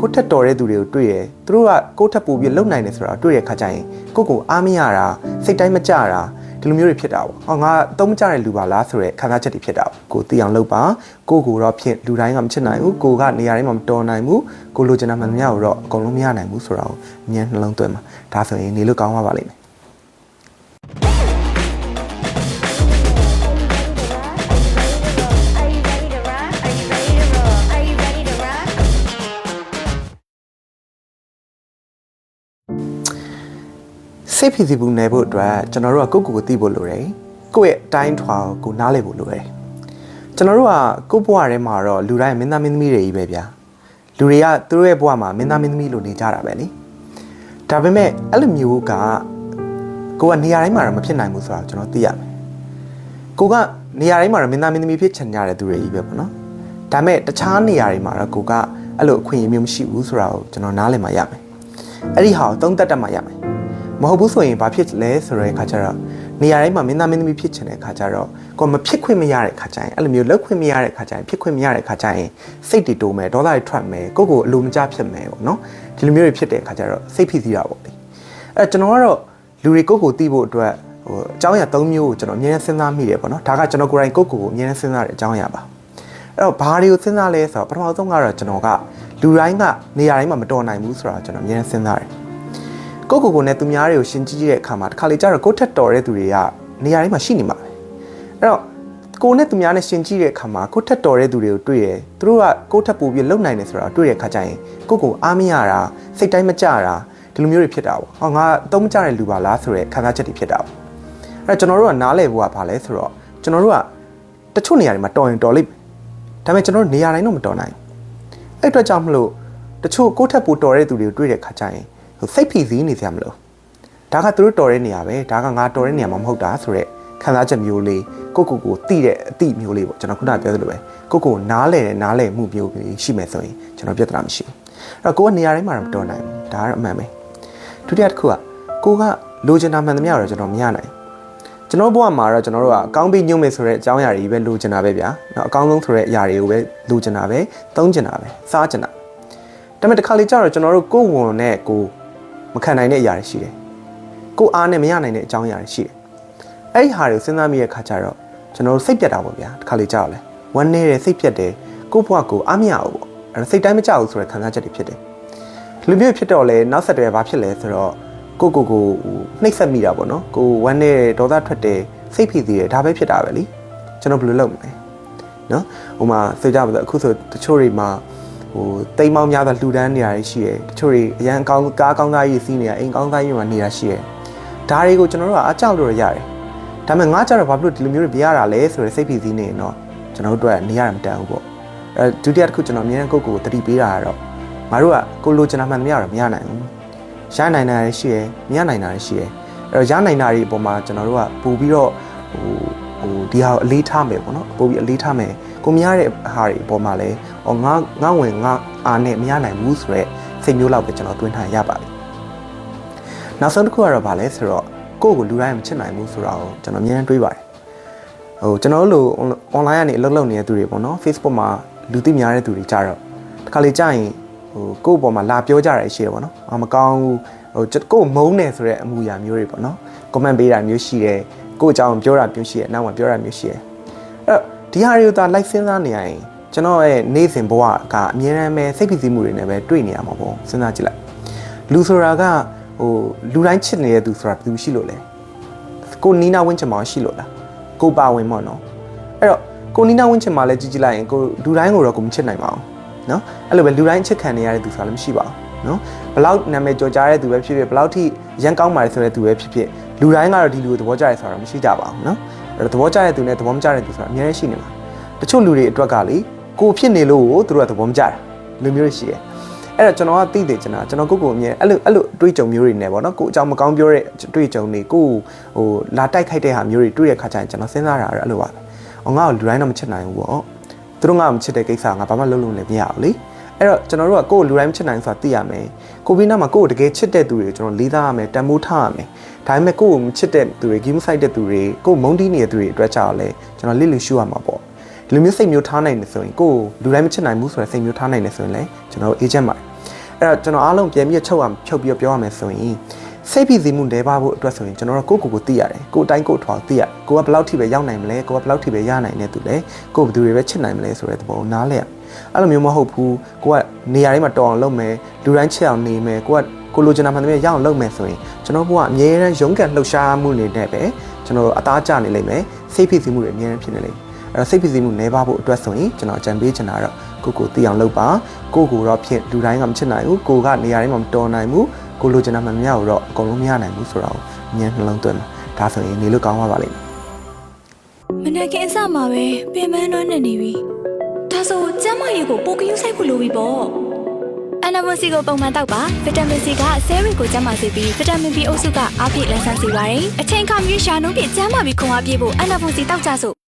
ကိုယ့်ထက်တော်တဲ့သူတွေကိုတွေ့ရသူတို့ကကိုယ့်ထက်ပိုပြီးလုံနိုင်တယ်ဆိုတာတွေ့ရခါကြရင်ကိုယ့်ကိုအားမရတာစိတ်တိုင်းမကြတာဒီလိုမျိုးတွေဖြစ်တာပေါ့ဟောငါအသုံးမကျတဲ့လူပါလားဆိုတဲ့ခံစားချက်တွေဖြစ်တာပေါ့ကိုသိအောင်လုပ်ပါကိုကိုတော့ဖြစ်လူတိုင်းကမချစ်နိုင်ဘူးကိုကနေရာတိုင်းမှာမတော်နိုင်ဘူးကိုလိုချင်တာမှန်သမျှကိုတော့အကုန်လုံးမရနိုင်ဘူးဆိုတာကိုအမြဲနှလုံးသွင်းပါဒါဆိုရင်နေလို့ကောင်းပါပါလိမ့်မယ် စိတ်ဖိစီးမှုနယ်ဖို့အတွက်ကျွန်တော်တို့ကကိုယ့်ကိုယ်ကိုသိဖို့လိုတယ်ကိုယ့်ရဲ့အတိုင်းထွာကိုနားလည်ဖို့လိုတယ်ကျွန်တော်တို့ကကိုယ့်ဘဝထဲမှာတော့လူတိုင်းမင်းသားမင်းသမီးတွေကြီးပဲဗျာလူတွေကသူတို့ရဲ့ဘဝမှာမင်းသားမင်းသမီးလိုနေကြတာပဲလေဒါပေမဲ့အဲ့လိုမျိုးကကိုကနေရာတိုင်းမှာတော့မဖြစ်နိုင်ဘူးဆိုတာကျွန်တော်သိရမယ်ကိုကနေရာတိုင်းမှာတော့မင်းသားမင်းသမီးဖြစ်ချင်ကြတဲ့သူတွေကြီးပဲပေါ့နော်ဒါပေမဲ့တခြားနေရာတွေမှာတော့ကိုကအဲ့လိုအခွင့်အရေးမျိုးမရှိဘူးဆိုတာကိုကျွန်တော်နားလည်မှရမယ်အဲ့ဒီဟာကိုသုံးသပ်တတ်မှရမယ် မဟုတ်ဘူးဆိုရင်ဘာဖြစ်လဲဆိုတဲ့အခါကျတော့နေရာတိုင်းမှာမင်းသားမင်းသမီးဖြစ်ချင်တဲ့အခါကျတော့ကိုယ်မဖြစ်ခွင့်မရတဲ့အခါကျရင်အဲ့လိုမျိုးလောက်ခွင့်မရတဲ့အခါကျရင်ဖြစ်ခွင့်မရတဲ့အခါကျရင်စိတ်တွေတိုးမယ်ဒေါသတွေထွက်မယ်ကိုယ့်ကိုယ်အလိုမကျဖြစ်မယ်ပေါ့နော်ဒီလိုမျိုးတွေဖြစ်တဲ့အခါကျတော့စိတ်ဖိစီးတာပေါ့လေအဲ့ကျွန်တော်ကတော့လူတွေကိုယ့်ကိုယ်သိဖို့အတွက်ဟိုအကြောင်းအရာ၃မျိုးကိုကျွန်တော်အမြဲတမ်းစဉ်းစားမိတယ်ပေါ့နော်ဒါကကျွန်တော်ကိုယ်တိုင်ကိုယ့်ကိုယ်ကိုအမြဲတမ်းစဉ်းစားတဲ့အကြောင်းအရာပါအဲ့တော့ဘာတွေကိုစဉ်းစားလဲဆိုတော့ပထမဆုံးကတော့ကျွန်တော်ကလူတိုင်းကနေရာတိုင်းမှာမတော်နိုင်ဘူးဆိုတာကျွန်တော်အမြဲတမ်းစဉ်းစားတယ် ကိုယ့်ကိုယ်ကိုယ်နဲ့သူများတွေကိုရှင်းကြည့်တဲ့အခါမှာတစ်ခါလေကျတော့ကိုယ့်ထက်တော်တဲ့သူတွေကနေရာတိုင်းမှာရှိနေမှာပဲအဲ့တော့ကိုယ်နဲ့သူများနဲ့ရှင်းကြည့်တဲ့အခါမှာကိုယ့်ထက်တော်တဲ့သူတွေကိုတွေ့ရသူတို့ကကိုယ့်ထက်ပိုပြီးလုံနိုင်တယ်ဆိုတာတွေ့တဲ့အခါကျရင်ကိုယ့်ကိုယ်အားမရတာစိတ်တိုင်းမကြတာဒီလိုမျိုးတွေဖြစ်တာပေါ့ဟောငါအသုံးမကျတဲ့လူပါလားဆိုတဲ့ခံစားချက်တွေဖြစ်တာပေါ့အဲ့တော့ကျွန်တော်တို့ကနားလည်ဖို့ကဘာလဲဆိုတော့ကျွန်တော်တို့ကတချို့နေရာတွေမှာတော်ရင်တော်လိမ့်မယ်ဒါပေမဲ့ကျွန်တော်တို့နေရာတိုင်းတော့မတော်နိုင်ဘူးအဲ့အတွက်ကြောင့်မလို့တချို့ကိုယ့်ထက်ပိုတော်တဲ့သူတွေကိုတွေ့တဲ့အခါကျရင် စိတ်ဖိစီးနေစရာမလိုဒါကသူတို့တော်တဲ့နေရာပဲဒါကငါတော်တဲ့နေရာမှာမဟုတ်တာဆိုတော့ခံစားချက်မျိုးလေးကိုကိုကိုတိတဲ့အတိမျိုးလေးပေါ့ကျွန်တော်ခုနပြောသလိုပဲကိုကိုနားလဲတဲ့နားလဲမှုမျိုးရှိမယ်ဆိုရင်ကျွန်တော်ပြဿနာမရှိဘူးအဲ့တော့ကိုကနေရာတိုင်းမှာတော့မတော်နိုင်ဘူးဒါကတော့အမှန်ပဲဒုတိယတစ်ခုကကိုကလိုချင်တာမှန်သမျှတော့ကျွန်တော်မရနိုင်ကျွန်တော်ဘဝမှာတော့ကျွန်တော်တို့ကအကောင်းပြီးညွှန်းမယ်ဆိုတဲ့အကြောင်းအရာတွေပဲလိုချင်တာပဲဗျာ။နော်အကောင်းဆုံးဆိုတဲ့အရာတွေကိုပဲလိုချင်တာပဲ၊သုံးချင်တာပဲ၊စားချင်တာ။ဒါပေမဲ့တစ်ခါလေကျတော့ကျွန်တော်တို့ကိုယ်ဝန်နဲ့ကိုယ် မခံနိုင်တဲ့အရာတွေရှိတယ်။ကိုယ်အားနဲ့မရနိုင်တဲ့အကြောင်းအရာတွေရှိတယ်။အဲ့ဒီဟာတွေကိုစဉ်းစားမိတဲ့အခါကျတော့ကျွန်တော်တို့စိတ်ပြတ်တာပေါ့ဗျာ။တစ်ခါလေကြောက်လဲ။ဝမ်းနေတယ်စိတ်ပြတ်တယ်။ကိုယ့်ဘဝကိုအားမရဘူးပေါ့။အဲ့ဒါစိတ်တိုင်းမကြောက်ဘူးဆိုတဲ့ခံစားချက်တွေဖြစ်တယ်။လူမျိုးဖြစ်တော့လဲနောက်ဆက်တွဲဘာဖြစ်လဲဆိုတော့ကိုကိုကိုနှိပ်စက်မိတာပေါ့နော်။ကိုဝမ်းနေတယ်ဒေါသထွက်တယ်စိတ်ဖိစီးတယ်ဒါပဲဖြစ်တာပဲလीကျွန်တော်ဘယ်လိုလုပ်မလဲ။နော်။ဟိုမှာဆိုကြပါစို့အခုဆိုတချို့တွေမှာ ဟိုတိမ်မောင်းများသောလှူဒန်းနေရရှိတယ်တချို့တွေအရန်ကောင်းကားကောင်းသားကြီးစီးနေတာအိမ်ကောင်းသားကြီးမှာနေတာရှိတယ်ဒါတွေကိုကျွန်တော်တို့ကအကြောက်လို့ရရတယ်ဒါပေမဲ့ငါကြတော့ဘာဖြစ်လို့ဒီလိုမျိုးတွေပြရတာလဲဆိုတော့စိတ်ဖိစီးနေရင်တော့ကျွန်တော်တို့အတွက်နေရတာမတန်ဘူးပေါ့အဲဒုတိယတစ်ခုကျွန်တော်အမြဲတမ်းကိုယ့်ကိုယ်ကိုတတိပေးတာကတော့ငါတို့ကကိုလိုချင်တာမှန်သမျှတော့မရနိုင်ဘူးရနိုင်တာတွေရှိရယ်မရနိုင်တာတွေရှိရယ်အဲ့တော့ရနိုင်တာတွေအပေါ်မှာကျွန်တော်တို့ကပို့ပြီးတော့ဟိုဟိုဒီဟာကိုအလေးထားမယ်ပေါ့နော်ပို့ပြီးအလေးထားမယ် ကိုမရတဲ့ဟာတွေအပေါ်မှာလည်းအော်ငါငါဝင်ငါအားနဲ့မရနိုင်ဘူးဆိုတော့စိတ်မျိုးလောက်ပဲကျွန်တော်တွင်းထားရပါပြီနောက်ဆုံးတစ်ခုကတော့ဗာလဲဆိုတော့ကိုယ့်ကိုလူတိုင်းမချစ်နိုင်ဘူးဆိုတာကိုကျွန်တော်အများကြီးတွေးပါတယ်ဟိုကျွန်တော်တို့လို online ကနေအလုပ်လုပ်နေတဲ့သူတွေပေါ့နော် Facebook မှာလူသိများတဲ့သူတွေကြတော့တခါလေကြာရင်ဟိုကိုယ့်အပေါ်မှာလာပြောကြရရှိတယ်ပေါ့နော်အာမကောင်းဘူးဟိုကိုယ်မုန်းနေဆိုတဲ့အမှုရာမျိုးတွေပေါ့နော် comment ပေးတာမျိုးရှိတယ်ကိုယ့်အကြောင်းပြောတာမျိုးရှိတယ်အနောက်မှာပြောတာမျိုးရှိတယ်အဲ့တော့ ဒီဟာတွေကိုသာလိုက်စဉ်းစားနေရရင်ကျွန်တော်ရဲ့နေ့စဉ်ဘဝကအမြဲတမ်းပဲစိတ်ဖိစီးမှုတွေနဲ့ပဲတွေ့နေရမှာပေါ့စဉ်းစားကြည့်လိုက်လူဆိုတာကဟိုလူတိုင်းချစ်နေတဲ့သူဆိုတာဘယ်သူရှိလို့လဲကိုနီနာဝင်းချင်မှာရှိလို့လားကိုပါဝင်မော့နော်အဲ့တော့ကိုနီနာဝင်းချင်မှာလဲကြည့်ကြည့်လိုက်ရင်ကိုလူတိုင်းကိုတော့ကိုမချစ်နိုင်ပါဘူးနော်အဲ့လိုပဲလူတိုင်းချစ်ခံနေရတဲ့သူဆိုတာလည်းမရှိပါဘူးနော်ဘလောက်နာမည်ကြော်ကြားတဲ့သူပဲဖြစ်ဖြစ်ဘလောက်ထိရန်ကောင်းပါတယ်ဆိုတဲ့သူပဲဖြစ်ဖြစ်လူတိုင်းကတော့ဒီလူကိုသဘောကျတယ်ဆိုတာမရှိကြပါဘူးနော် အဲ့တော့သဘောကျတဲ့သူနဲ့သဘောမကျတဲ့သူဆိုတာအများကြီးရှိနေမှာတချို့လူတွေအတွက်ကလေကိုဖြစ်နေလို့သူတို့ကသဘောမကျတာလူမျိုးတွေရှိတယ်အဲ့တော့ကျွန်တော်ကသိတယ်ကျွန်တော်ကျွန်တော်ကိုယ့်ကိုယ်အမြဲအဲ့လိုအဲ့လိုအတွေ့အကြုံမျိုးတွေနဲ့ပေါ့နော်ကိုအကြောင်းမကောင်းပြောတဲ့အတွေ့အကြုံတွေကိုဟိုလာတိုက်ခိုက်တဲ့ဟာမျိုးတွေတွေ့တဲ့ခါကျရင်ကျွန်တော်စဉ်းစားတာအဲ့လိုပါပဲ။အော်ငါ့ကိုလူတိုင်းတော့မချစ်နိုင်ဘူးပေါ့။သူတို့ငါ့ကိုမချစ်တဲ့ကိစ္စကငါဘာမှလုပ်လို့လည်းမရဘူးလေ။ အဲ့တော့ကျွန်တော်တို့ကကိုယ့်ကိုလူတိုင်းမချစ်နိုင်ဆိုတာသိရမယ်။ကိုပြီးနောက်မှာကိုယ့်ကိုတကယ်ချစ်တဲ့သူတွေကိုကျွန်တော်လေးစားရမယ်တန်ဖိုးထားရမယ်။ဒါပေမဲ့ကိုယ့်ကိုမချစ်တဲ့သူတွေ game site တဲ့သူတွေကိုယ်မုန်းတီးနေတဲ့သူတွေအတွက်ကြောက်လဲကျွန်တော်လစ်လစ်ရှူရမှာပေါ့။ဒီလိုမျိုးစိတ်မျိုးထားနိုင်တယ်ဆိုရင်ကိုယ်လူတိုင်းမချစ်နိုင်ဘူးဆိုတဲ့စိတ်မျိုးထားနိုင်တယ်ဆိုရင်လည်းကျွန်တော် agent ပါတယ်အဲ့တော့ကျွန်တော်အားလုံးပြန်ပြီးချုပ်အောင်ဖြုတ်ပြီးပြောရမယ်ဆိုရင် စိတ်ဖိစီးမှုလဲပါဖို့အတွက်ဆိုရင်ကျွန်တော်တို့ကိုယ့်ကိုယ်ကိုသိရတယ်ကိုယ်အတိုင်းကိုယ်ထွာသိရကိုကဘယ်လောက်ထိပဲရောက်နိုင်မလဲကိုကဘယ်လောက်ထိပဲရနိုင်တဲ့သူလဲကိုယ်ဘယ်သူတွေပဲချစ်နိုင်မလဲဆိုတဲ့သဘောကိုနားလဲရအဲ့လိုမျိုးမဟုတ်ဘူးကိုကနေရာတိုင်းမှာတော်အောင်လုပ်မယ်လူတိုင်းချစ်အောင်နေမယ်ကိုကကိုလိုချင်တာမှန်တယ်ရအောင်လုပ်မယ်ဆိုရင်ကျွန်တော်ဘုကအမြဲတမ်းရုန်းကန်လှုပ်ရှားမှုနေနဲ့ပဲကျွန်တော်အသားကျနေလိမ့်မယ်စိတ်ဖိစီးမှုတွေအမြဲတမ်းဖြစ်နေလိမ့်မယ်အဲ့တော့စိတ်ဖိစီးမှုနေပါဖို့အတွက်ဆိုရင်ကျွန်တော်အကြံပေးချင်တာတော့ကိုကိုသိအောင်လုပ်ပါကိုကိုတော့ဖြစ်လူတိုင်းကမချစ်နိုင်ဘူးကိုကနေရာတိုင်းမှာမတော်နိုင်ဘူး ကိုလိုချင်တာမှန်များကိုတော့အကုန်လုံးမရနိုင်ဘူးဆိုတော့အမြဲနှလုံးသွင်းမှာဒါဆိုရင်နေလို့ကောင်းပါပါလိမ့်မယ်မနက်ခင်းအစမှာပဲပင်ပန်းနှွမ်းနေနေပြီဒါဆိုကျမ်းမာရေးကိုပိုကယူဆိုင်ဖို့လိုပြီပေါ့အနာမစီကိုပုံမှန်တောက်ပါဗီတာမင်စီကဆဲရီကိုကျန်းမာစေပြီးဗီတာမင် B အုပ်စုကအားဖြည့်လန်းဆန်းစေပါတယ်အချိန်အခါမျိုးရှာနှုန်းပြည့်ကျန်းမာပြီးခွန်အားပြည့်ဖို့အနာမစီတောက်ကြစို့